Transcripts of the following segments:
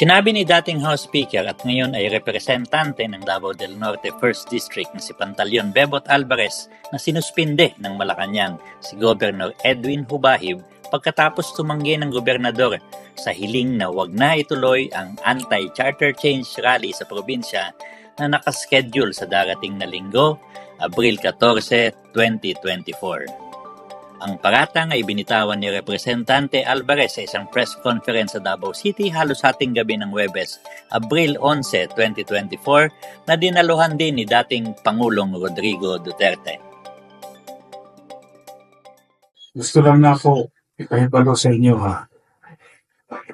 Sinabi ni dating House Speaker at ngayon ay representante ng Davao del Norte 1st District na si Pantaleon Bebot Alvarez na sinuspinde ng Malacanang si Governor Edwin Hubahib pagkatapos tumanggi ng gobernador sa hiling na wag na ituloy ang anti-charter change rally sa probinsya na nakaschedule sa darating na linggo, Abril 14, 2024. Ang paratang ay binitawan ni Representante Alvarez sa isang press conference sa Davao City halos hating gabi ng Webes, Abril 11, 2024 na dinaluhan din ni dating Pangulong Rodrigo Duterte. Gusto lang na ako ipahibalo sa inyo ha.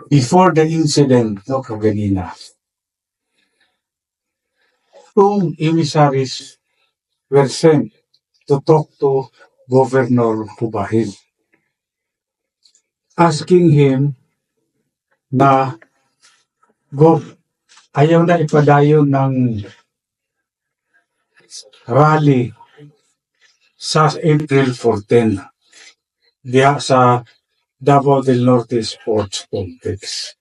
Before the incident, no, kaganina, two emissaries were sent to talk to Governor Hubahid, asking him na Gov, ayaw na ipadayon ng rally sa April 14 diya sa Davao del Norte Sports Complex.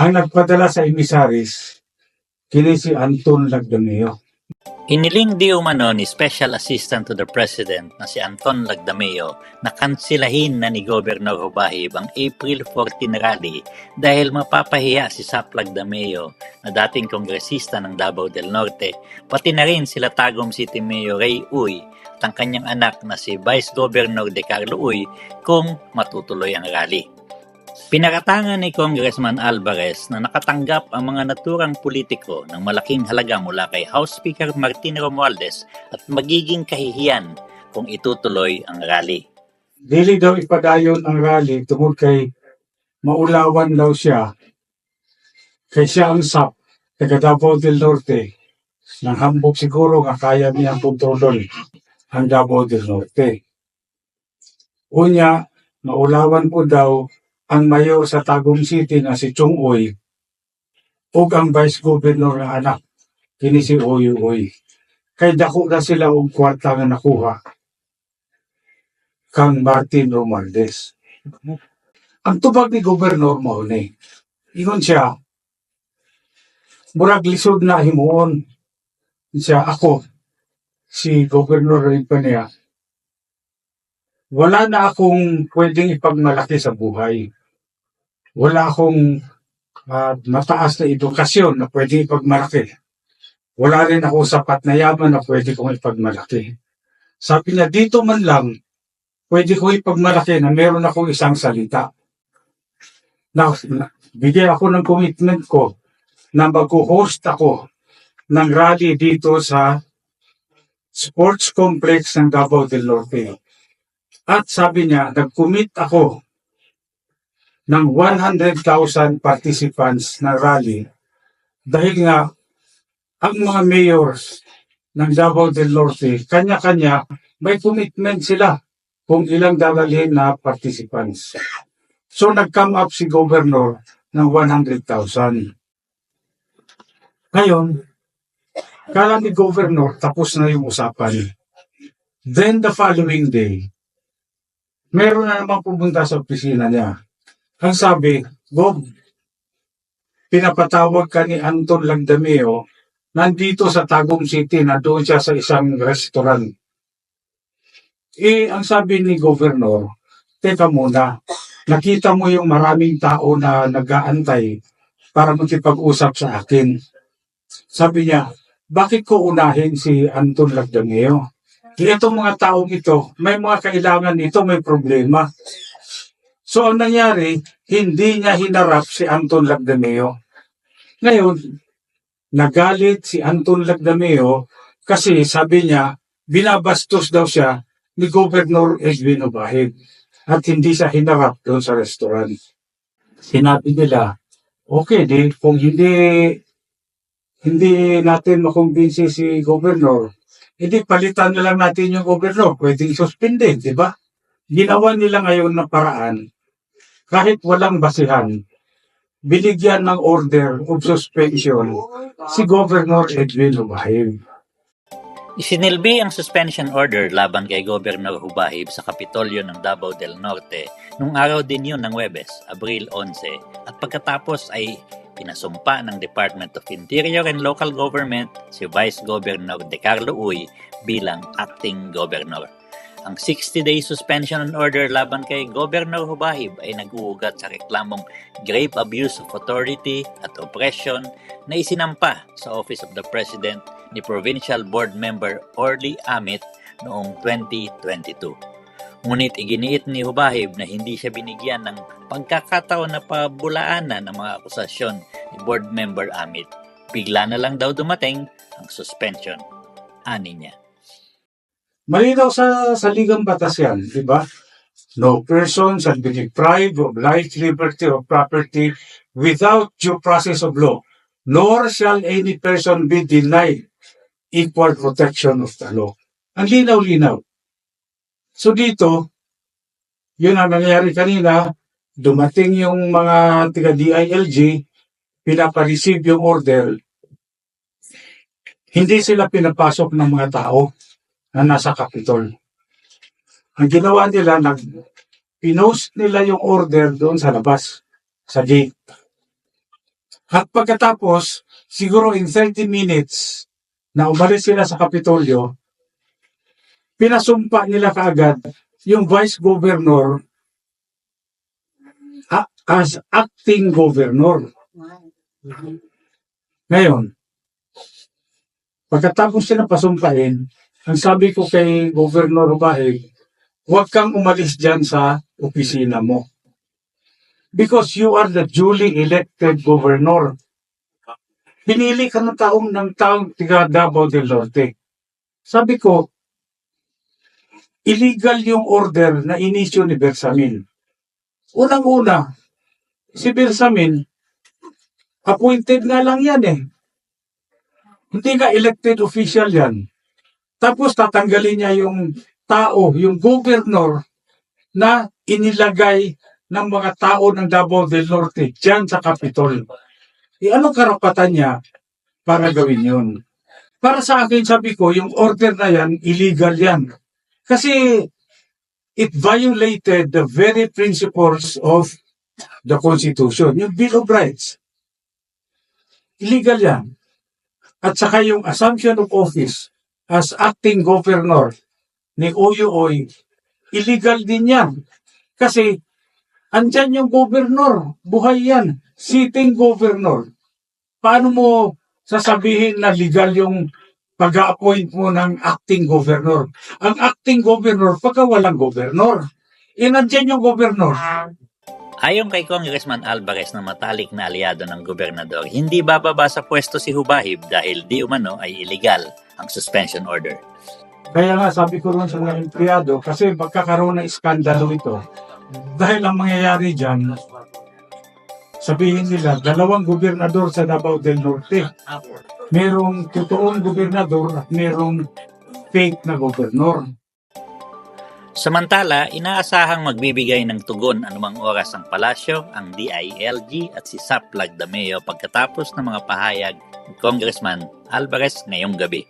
Ang nagpadala sa emisaris, kini si Anton Lagdameo. Iniling di umano ni Special Assistant to the President na si Anton Lagdameo na kansilahin na ni Governor Hubahib ang April 14 rally dahil mapapahiya si Sap Lagdameo na dating kongresista ng Davao del Norte, pati na rin sila Tagum City Mayor Ray Uy at ang kanyang anak na si Vice Governor De Carlo Uy kung matutuloy ang rally. Pinaratangan ni Congressman Alvarez na nakatanggap ang mga naturang politiko ng malaking halaga mula kay House Speaker Martin Romualdez at magiging kahihiyan kung itutuloy ang rally. Dili daw ipadayon ang rally tungkol kay maulawan daw siya kay siya ang SAP taga Davao del Norte nang hambog siguro nga kaya niyang kontrolon ang Davao del Norte. Unya, maulawan po daw ang mayor sa Tagum City na si Chung Uy ug ang vice governor nga anak kini si Uy Uy. Kay dako na sila og kwarta nga nakuha kang Martin Romualdez. Ang tubag ni Gobernador mao ni. Ingon siya, murag lisod na himuon siya ako, si Gobernador rin pa. Wala na akong pwedeng ipagmalaki sa buhay. Wala akong ah, mataas na edukasyon na pwedeng ipagmalaki. Wala rin ako sapat na yaman na pwede kong ipagmalaki. Sabi niya, dito man lang, pwede ko ipagmalaki na meron akong isang salita. Na, na bigay ako ng commitment ko na mag-host ako ng rally dito sa sports complex ng Davao del Norte. At sabi niya, nag-commit ako ng 100,000 participants na rally dahil nga ang mga mayors ng Davao del Norte, kanya-kanya may commitment sila kung ilang dadalhin na participants. So nag-come up si governor ng 100,000. Ngayon, kala ni governor tapos na yung usapan. Then the following day, meron na naman pumunta sa opisina niya. Ang sabi, Bob, pinapatawag ka ni Anton Lagdameo nandito sa Tagum City na doon siya sa isang restaurant. Eh, ang sabi ni Governor, teka muna, nakita mo yung maraming tao na nag-aantay para makipag-usap sa akin. Sabi niya, bakit ko unahin si Anton Lagdameo? Itong mga taong ito, may mga kailangan nito, may problema. So, ang nangyari, hindi niya hinarap si Anton Lagdameo. Ngayon, nagalit si Anton Lagdameo kasi sabi niya, binabastos daw siya ni Governor Edwin Obahid at hindi siya hinarap doon sa restaurant. Sinabi nila, okay di, kung hindi hindi natin makumbinsi si Governor, hindi palitan na lang natin yung Governor, pwedeng suspinde, di ba? Ginawa nila ngayon na paraan, kahit walang basihan, binigyan ng order of suspension si Governor Edwin Lumahib. Isinilbi ang suspension order laban kay Governor Hubahib sa Kapitolyo ng Davao del Norte nung araw din yun ng Webes, Abril 11 at pagkatapos ay pinasumpa ng Department of Interior and Local Government si Vice Governor De Carlo Uy bilang acting governor. Ang 60-day suspension on order laban kay Governor Hubahib ay nag-uugat sa reklamong grave abuse of authority at oppression na isinampa sa Office of the President ni Provincial Board Member Orly Amit noong 2022. Ngunit iginiit ni Hubahib na hindi siya binigyan ng pagkakataon na pabulaanan ng mga akusasyon ni Board Member Amit. Bigla na lang daw dumating ang suspension. Ani niya. Malinaw sa saligang batas yan, di ba? No person shall be deprived of life, liberty, or property without due process of law, nor shall any person be denied equal protection of the law. Ang linaw-linaw. So dito, yun ang nangyayari kanina, dumating yung mga tiga-DILG, pinapareceive yung order, hindi sila pinapasok ng mga tao na nasa Capitol. Ang ginawa nila, nag pinost nila yung order doon sa labas, sa gate. At pagkatapos, siguro in 30 minutes, na umalis sila sa Kapitolyo, pinasumpa nila kaagad yung Vice Governor as acting governor. Ngayon, pagkatapos sila pasumpain, ang sabi ko kay Governor Bahig, huwag kang umalis dyan sa opisina mo. Because you are the duly elected governor. Pinili ka ng taong ng taong tiga Davao del Norte. Sabi ko, illegal yung order na inisyo ni Bersamin. Unang-una, si Bersamin, appointed nga lang yan eh. Hindi nga elected official yan. Tapos tatanggalin niya yung tao, yung governor na inilagay ng mga tao ng Davao del Norte dyan sa Capitol. E anong karapatan niya para gawin yun? Para sa akin, sabi ko, yung order na yan, illegal yan. Kasi it violated the very principles of the Constitution, yung Bill of Rights. Illegal yan. At saka yung assumption of office as acting governor ni Oyuoy, illegal din yan. Kasi andyan yung governor, buhay yan, sitting governor. Paano mo sasabihin na legal yung pag-appoint mo ng acting governor? Ang acting governor, pagka walang governor, eh nandyan yung governor. Ayon kay Congressman Alvarez na matalik na aliado ng gobernador, hindi bababa sa pwesto si Hubahib dahil di umano ay illegal ang suspension order. Kaya nga sabi ko rin sa mga empleyado, kasi magkakaroon ng iskandalo ito. Dahil ang mangyayari dyan, sabihin nila, dalawang gobernador sa Davao del Norte. Merong totoong gobernador at merong fake na gobernor. Samantala, inaasahang magbibigay ng tugon anumang oras ang palasyo, ang DILG at si Saplag Dameo pagkatapos ng mga pahayag ni Congressman Alvarez ngayong gabi.